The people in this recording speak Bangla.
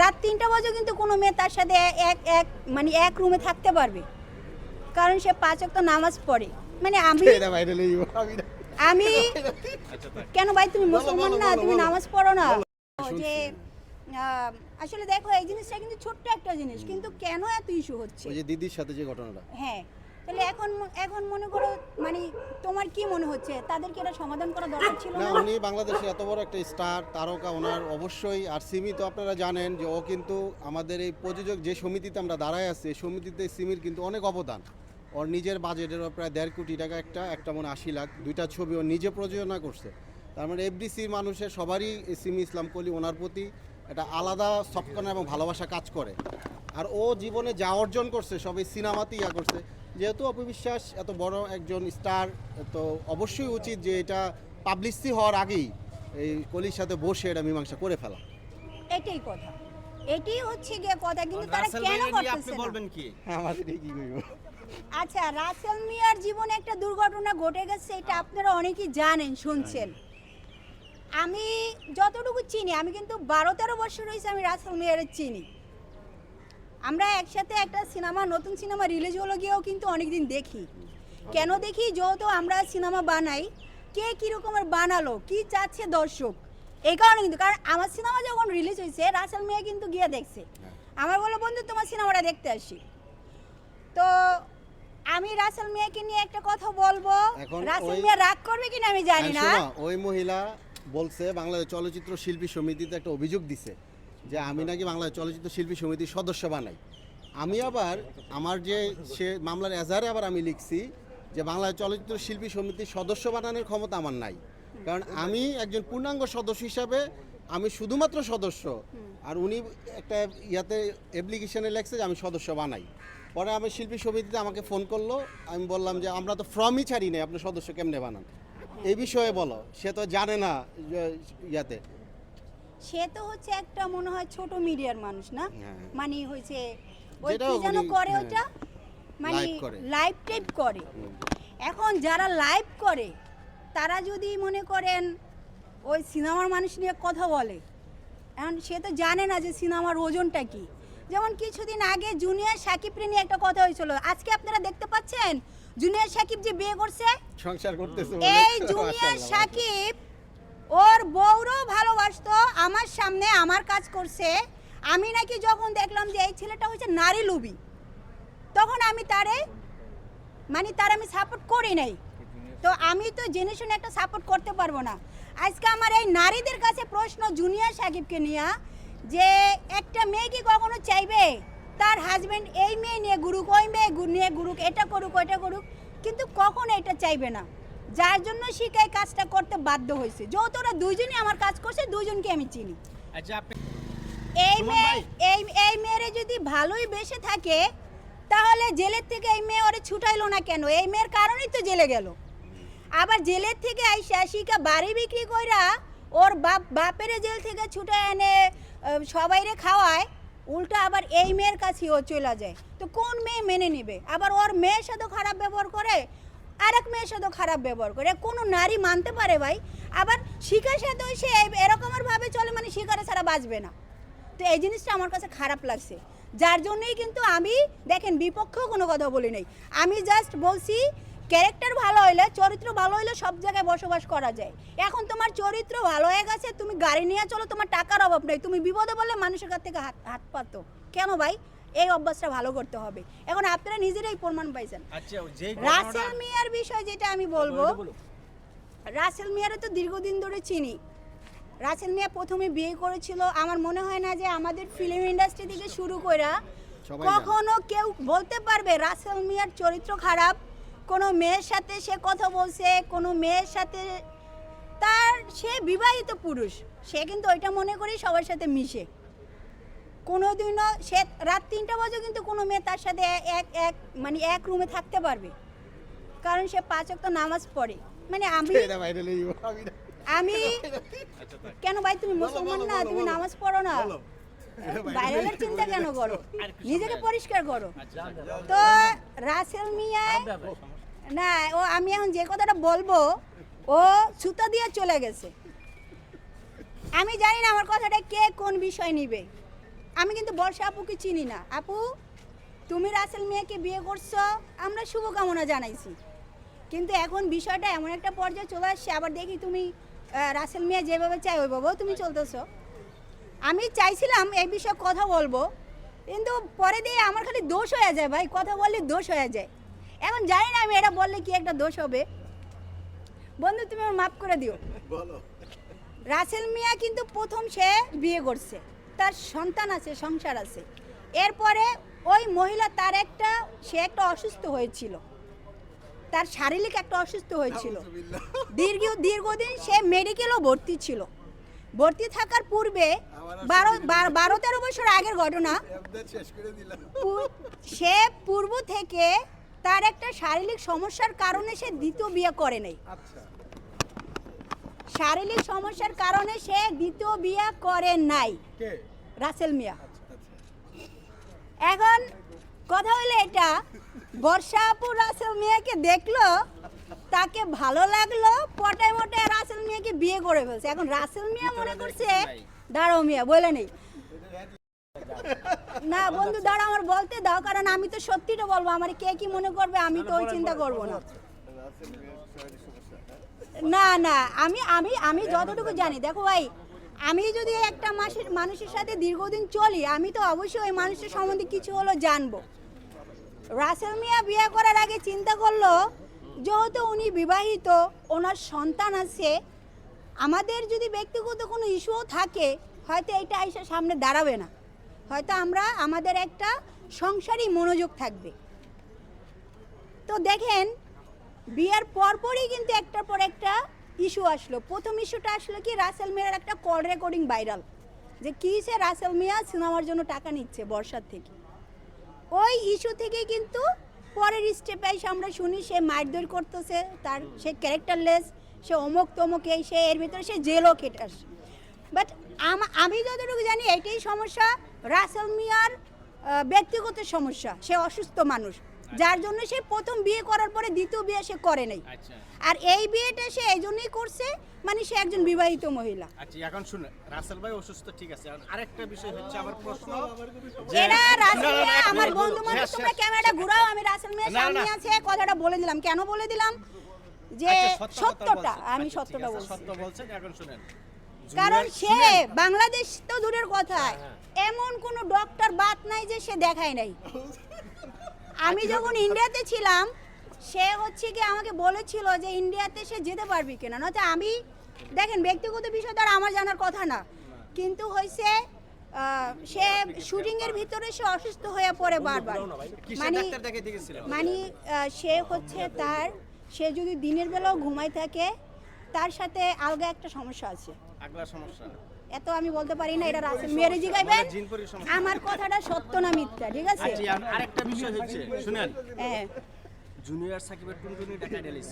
রাত তিনটা বাজে কিন্তু কোনো মেয়ে তার সাথে এক এক মানে এক রুমে থাকতে পারবে। কারণ সে পাঁচ ওয়াক্ত নামাজ পড়ে। মানে আমি আমি কেন ভাই তুমি মুসলমান না তুমি নামাজ পড়ো না। যে আহ, আসলে দেখো এই জিনিসটা কিন্তু ছোট্ট একটা জিনিস কিন্তু কেন এত ইস্যু হচ্ছে? ওই যে দিদির সাথে যে ঘটনাটা। হ্যাঁ। তাহলে এখন এখন মনে করো মানে তোমার কি মনে হচ্ছে? তাদেরকে এটা সমাধান করা দরকার ছিল না? উনি বাংলাদেশে এত বড় একটা স্টার তারকা ওনার অবশ্যই আর সিমি তো আপনারা জানেন যে ও কিন্তু আমাদের এই প্রযোজক যে সমিতিতে আমরা দাঁড়ায় আছি এই সমিতিতে সিমির কিন্তু অনেক অবদান। ওর নিজের বাজেটের প্রায় দেড় কোটি টাকা একটা একটা মনে আশি লাখ দুইটা ছবি ও নিজে প্রযোজনা করছে। তার মানে এফডিসি মানুষের সবারই সিমি ইসলাম কলি ওনার প্রতি একটা আলাদা সফটকর্নার এবং ভালোবাসা কাজ করে। আর ও জীবনে যা অর্জন করছে সবই সিনেমাতেই ইয়া করছে। যেহেতু অপবিশ্বাস এত বড় একজন স্টার তো অবশ্যই উচিত যে এটা পাবলিসিটি হওয়ার আগেই এই কলির সাথে বসে এটা মীমাংসা করে ফেলা। এটাই কথা। এটাই হচ্ছে গিয়ে কথা কিন্তু তারা কেন করতেছে আপনি? বলবেন কি? আমার এটা কি কইব আচ্ছা রাসেল মিয়ার জীবনে একটা দুর্ঘটনা ঘটে গেছে এটা আপনারা অনেকেই জানেন শুনছেন। আমি যতটুকু চিনি আমি কিন্তু বারো তেরো বছর হয়েছে আমি রাসেল মিয়ারের চিনি। আমরা একসাথে একটা সিনেমা নতুন সিনেমা রিলিজ হলো গিয়েও কিন্তু অনেকদিন দেখি। কেন দেখি? যেহেতু আমরা সিনেমা বানাই কে কীরকমের বানালো কি চাচ্ছে দর্শক? এই কারণে কিন্তু কারণ আমার সিনেমা যখন রিলিজ হয়েছে রাসেল মিয়া কিন্তু গিয়ে দেখছে। আমার বলো বন্ধু তোমার সিনেমাটা দেখতে আসি। তো আমি রাসেল মিয়াকে নিয়ে একটা কথা বলব। রাসেল মিয়া রাগ করবে কিনা আমি জানি না। ওই মহিলা বলছে বাংলাদেশ চলচ্চিত্র শিল্পী সমিতিতে একটা অভিযোগ দিছে। যে আমি নাকি বাংলাদেশ চলচ্চিত্র শিল্পী সমিতির সদস্য বানাই। আমি আবার আমার যে সে মামলার এজাহারে আবার আমি লিখছি যে বাংলাদেশ চলচ্চিত্র শিল্পী সমিতির সদস্য বানানোর ক্ষমতা আমার নাই। কারণ আমি একজন পূর্ণাঙ্গ সদস্য হিসাবে আমি শুধুমাত্র সদস্য। আর উনি একটা ইয়াতে অ্যাপ্লিকেশনে লেখছে যে আমি সদস্য বানাই। পরে আমি শিল্পী সমিতিতে আমাকে ফোন করল, আমি বললাম যে আমরা তো ফর্মই ছাড়ি নাই আপনি সদস্য কেমনে বানান? এই বিষয়ে বলো, সে তো জানে না ইয়াতে। সে তো হচ্ছে একটা মনে হয় ছোট মিডিয়ার মানুষ না? হ্যাঁ। মানে হয়েছে ওই কি যেন করে হ্যাঁ। ওটা মানে লাইভ টাইপ করে। এখন যারা লাইভ করে তারা যদি মনে করেন ওই সিনেমার মানুষ নিয়ে কথা বলে এখন সে তো জানে না যে সিনেমার ওজনটা কি। যেমন কিছুদিন আগে জুনিয়র সাকিবরে নিয়ে একটা কথা হয়েছিল। আজকে আপনারা দেখতে পাচ্ছেন জুনিয়র সাকিব যে বিয়ে করছে? সংসার করতেছে এই জুনিয়র সাকিব ওর বউরও ভালোবাসতো, আমার সামনে আমার কাজ করছে। আমি নাকি যখন দেখলাম যে এই ছেলেটা হচ্ছে নারী লুবি, তখন আমি তারে মানে তার আমি সাপোর্ট করি নাই। তো আমি তো জেনে শুনে একটা সাপোর্ট করতে পারব না। আজকে আমার এই নারীদের কাছে প্রশ্ন জুনিয়র সাকিবকে নিয়ে, যে একটা মেয়ে কি কখনো চাইবে? তার হাজব্যান্ড এই মেয়ে নিয়ে গুরুক ওই মেয়ে নিয়ে গুরুক এটা করুক, ওইটা করুক, কিন্তু কখনো এটা চাইবে না। যার জন্য শিখাই কাজটা করতে বাধ্য হয়েছে। যেহেতু ওরা দুইজনই আমার কাজ করছে দুইজনকে আমি চিনি। আচ্ছা আপনি এই মেয়ে এই এই মেয়েরে যদি ভালোই বেসে থাকে তাহলে জেলের থেকে এই মেয়ে ওরে ছুটাইলো না কেন? এই মেয়ের কারণেই তো জেলে গেল। আবার জেলের থেকে আইসা শিকা বাড়ি বিক্রি কইরা ওর বাপ বাপের জেল থেকে ছুটে এনে সবাইরে খাওয়ায় উল্টা আবার এই মেয়ের কাছে ও চলে যায়। তো কোন মেয়ে মেনে নেবে? আবার ওর মেয়ের সাথে খারাপ ব্যবহার করে আরেক মেয়ের সাথেও খারাপ ব্যবহার করে। কোনো নারী মানতে পারে ভাই। আবার শিকার সাথেও সে এই- এরকমের ভাবে চলে মানে শিকারে ছাড়া বাঁচবে না। তো এই জিনিসটা আমার কাছে খারাপ লাগছে। যার জন্যই কিন্তু আমি, দেখেন, বিপক্ষেও কোনো কথা বলি নাই। আমি জাস্ট বলছি ক্যারেক্টার ভালো হইলে, চরিত্র ভালো হইলে সব জায়গায় বসবাস করা যায়। এখন তোমার চরিত্র ভালো হয়ে গেছে, তুমি গাড়ি নিয়ে চলো, তোমার টাকার অভাব নেই। তুমি বিপদে বললে মানুষের কাছ থেকে হাত হাত পাতো। কেন ভাই? এই অভ্যাসটা ভালো করতে হবে। এখন আপনারা নিজেরাই প্রমাণ পাইছেন। আচ্ছা রাসেল মিয়ার বিষয় যেটা আমি বলব রাসেল মিয়ারে তো দীর্ঘদিন ধরে চিনি। রাসেল মিয়া প্রথমে বিয়ে করেছিল আমার মনে হয় না যে আমাদের ফিল্ম ইন্ডাস্ট্রি থেকে শুরু করে কখনো কেউ বলতে পারবে রাসেল মিয়ার চরিত্র খারাপ। কোনো মেয়ের সাথে সে কথা বলছে কোনো মেয়ের সাথে তার সে বিবাহিত পুরুষ। সে কিন্তু ওইটা মনে করি সবার সাথে মিশে। কোনোদিনও সে রাত তিনটা বাজে কিন্তু কোনো মেয়ে তার সাথে এক এক মানে এক রুমে থাকতে পারবে। কারণ সে পাঁচ ওয়াক্ত নামাজ পড়ে। মানে আমি আমি আচ্ছা। কেন ভাই তুমি মুসলমান না? তুমি নামাজ পড়ো না। বাইরের চিন্তা কেন করো? নিজেকে পরিষ্কার করো। আচ্ছা তো রাসেল মিয়া না ও আমি এখন যে কথাটা বলব ও সুতো দিয়ে চলে গেছে। আমি জানি না আমার কথাটা কে কোন বিষয় নিবে। আমি কিন্তু বর্ষা আপুকে চিনি না। আপু তুমি রাসেল মিয়াকে বিয়ে করছ আমরা শুভকামনা জানাইছি। কিন্তু এখন বিষয়টা এমন একটা পর্যায়ে চলে আসছে আবার দেখি তুমি রাসেল মিয়া যেভাবে চাই ওইভাবেও তুমি চলতেছো। আমি চাইছিলাম এই বিষয়ে কথা বলব কিন্তু পরে দিয়ে আমার খালি দোষ হয়ে যায় ভাই কথা বললে দোষ হয়ে যায়। এখন জানি না আমি এটা বললে কি একটা দোষ হবে। বন্ধু তুমি আমার মাফ করে দিও। বলো। রাসেল মিয়া কিন্তু প্রথম সে বিয়ে করছে। তার সন্তান আছে সংসার আছে। এরপরে ওই মহিলা তার একটা সে একটা অসুস্থ হয়েছিল। তার শারীরিক একটা অসুস্থ হয়েছিল। দীর্ঘ দীর্ঘদিন সে মেডিকেলও ভর্তি ছিল। ভর্তি থাকার পূর্বে বারো বারো তেরো বছর আগের ঘটনা। সে পূর্ব থেকে তার একটা শারীরিক সমস্যার কারণে সে দ্বিতীয় বিয়ে করে নাই। আচ্ছা। শারীরিক সমস্যার কারণে সে দ্বিতীয় বিয়ে করে নাই রাসেল মিয়া এখন কথা হলো এটা বর্ষাপুর রাসেল মিয়াকে দেখল তাকে ভালো লাগল পটায় মটায় রাসেল মিয়াকে বিয়ে করে ফেলছে এখন রাসেল মিয়া মনে করছে দাঁড়াও মিয়া বলে নেই না বন্ধু দাঁড়াও আমার বলতে দাও কারণ আমি তো সত্যিটা বলব আমার কে কি মনে করবে আমি তো ওই চিন্তা করব না না না, আমি আমি আমি যতটুকু জানি, দেখো ভাই, আমি যদি একটা মাসের মানুষের সাথে দীর্ঘদিন চলি, আমি তো অবশ্যই ওই মানুষের সম্বন্ধে কিছু হলো জানব। রাসেল মিয়া বিয়ে করার আগে চিন্তা করল, যেহেতু উনি বিবাহিত, ওনার সন্তান আছে, আমাদের যদি ব্যক্তিগত কোনো ইস্যুও থাকে, হয়তো এটা আইসা সামনে দাঁড়াবে না। হয়তো আমরা, আমাদের একটা সংসারই মনোযোগ থাকবে। তো দেখেন বিয়ের পরপরই কিন্তু একটার পর একটা ইস্যু আসলো। প্রথম ইস্যুটা আসলো কি, রাসেল মিয়ার একটা কল রেকর্ডিং ভাইরাল যে কী সে রাসেল মিয়া সিনেমার জন্য টাকা নিচ্ছে বর্ষার থেকে। ওই ইস্যু থেকে কিন্তু পরের স্টেপে এসে আমরা শুনি, সে মারধর করতেছে, তার সে ক্যারেক্টারলেস সে অমুক তমুক, এই সে, এর ভিতরে সে জেলও কেটে আসে বাট আমি যতটুকু জানি এটাই সমস্যা, রাসেল মিয়ার ব্যক্তিগত সমস্যা, সে অসুস্থ মানুষ। যার জন্য সে প্রথম বিয়ে করার পরে দ্বিতীয় বিয়ে সে করে নাই। আচ্ছা। আর এই বিয়েটা সে এই জন্যই করছে মানে সে একজন বিবাহিত মহিলা। আচ্ছা এখন রাসেল ভাই অসুস্থ ঠিক আছে। আরেকটা বিষয় হচ্ছে আমার প্রশ্ন এরা রাসেল আমার বন্ধু মানুষ শেষ, তোমরা শেষ। ক্যামেরাটা ঘুরাও আমি রাসেল মিয়া সামনে আছে কথাটা বলে দিলাম। কেন বলে দিলাম? যে আচ্ছা, সত্যটা আমি আচ্ছা, সত্যটা বলছি। সত্য বলছেন এখন শুনেন। কারণ সে বাংলাদেশ তো দূরের কথা। হ্যাঁ। এমন কোনো ডক্টর বাত নাই যে সে দেখায় নাই। আমি যখন ইন্ডিয়াতে ছিলাম সে হচ্ছে কি আমাকে বলেছিল যে ইন্ডিয়াতে সে যেতে পারবি কিনা। নয়তো আমি দেখেন ব্যক্তিগত বিষয় তার আমার জানার কথা না। কিন্তু হয়েছে সে শুটিং এর ভিতরে সে অসুস্থ হয়ে পড়ে বারবার। মানে মানে সে হচ্ছে তার সে যদি দিনের বেলাও ঘুমাই থাকে তার সাথে আলগা একটা সমস্যা আছে। আগলা সমস্যা। এত আমি বলতে পারি না এটা রাসেল মেরে জিগাইবেন। আমার কথাটা সত্য না মিথ্যা ঠিক আছে? আচ্ছা আরেকটা বিষয় হচ্ছে শুনেন। হ্যাঁ। জুনিয়র সাকিবের টুনটুনি ঢাকা ডেলিস